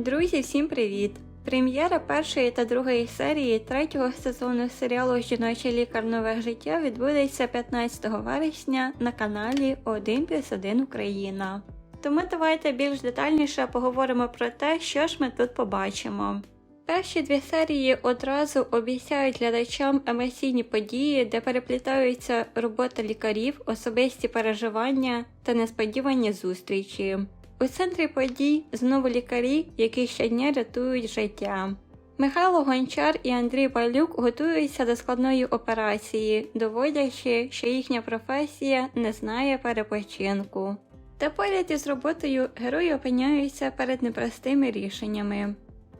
Друзі, всім привіт! Прем'єра першої та другої серії третього сезону серіалу Жіночий лікар нове життя відбудеться 15 вересня на каналі 1 плюс 1 Україна. Тому давайте більш детальніше поговоримо про те, що ж ми тут побачимо. Перші дві серії одразу обіцяють глядачам емоційні події, де переплітаються робота лікарів, особисті переживання та несподівані зустрічі. У центрі подій знову лікарі, які щодня рятують життя. Михайло Гончар і Андрій Балюк готуються до складної операції, доводячи, що їхня професія не знає перепочинку. Та поряд із роботою герої опиняються перед непростими рішеннями.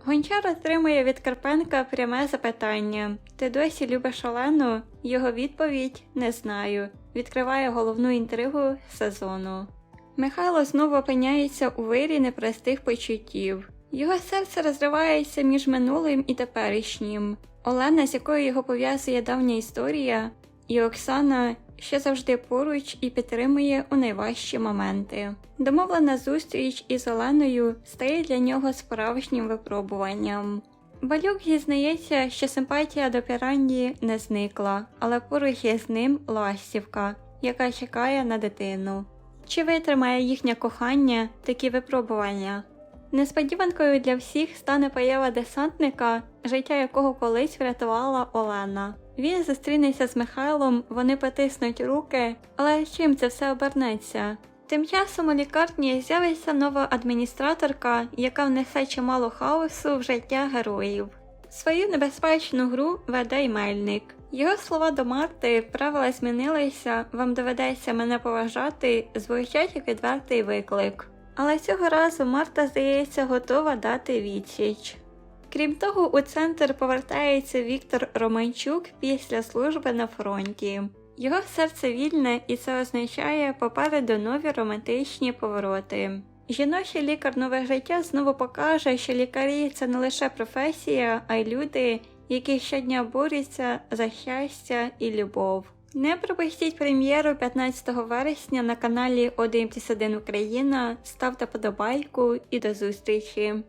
Гончар отримує від Карпенка пряме запитання: Ти досі любиш Олену? Його відповідь не знаю. Відкриває головну інтригу сезону. Михайло знову опиняється у вирі непростих почуттів. Його серце розривається між минулим і теперішнім. Олена, з якою його пов'язує давня історія, і Оксана, що завжди поруч і підтримує у найважчі моменти. Домовлена зустріч із Оленою стає для нього справжнім випробуванням. Балюк зізнається, що симпатія до піранді не зникла, але поруч із ним ластівка, яка чекає на дитину. Чи витримає їхнє кохання такі випробування? Несподіванкою для всіх стане поява десантника, життя якого колись врятувала Олена. Він зустрінеться з Михайлом, вони потиснуть руки, але чим це все обернеться? Тим часом у лікарні з'явиться нова адміністраторка, яка внесе чимало хаосу в життя героїв. Свою небезпечну гру веде й мельник. Його слова до Марти, правила змінилися, вам доведеться мене поважати, звучать як відвертий виклик. Але цього разу Марта, здається, готова дати відсіч. Крім того, у центр повертається Віктор Романчук після служби на фронті. Його серце вільне, і це означає попереду нові романтичні повороти. Жіночий лікар нове життя знову покаже, що лікарі це не лише професія, а й люди, які щодня борються за щастя і любов. Не пропустіть прем'єру 15 вересня на каналі 1 плюс 1 Україна. Ставте подобайку і до зустрічі!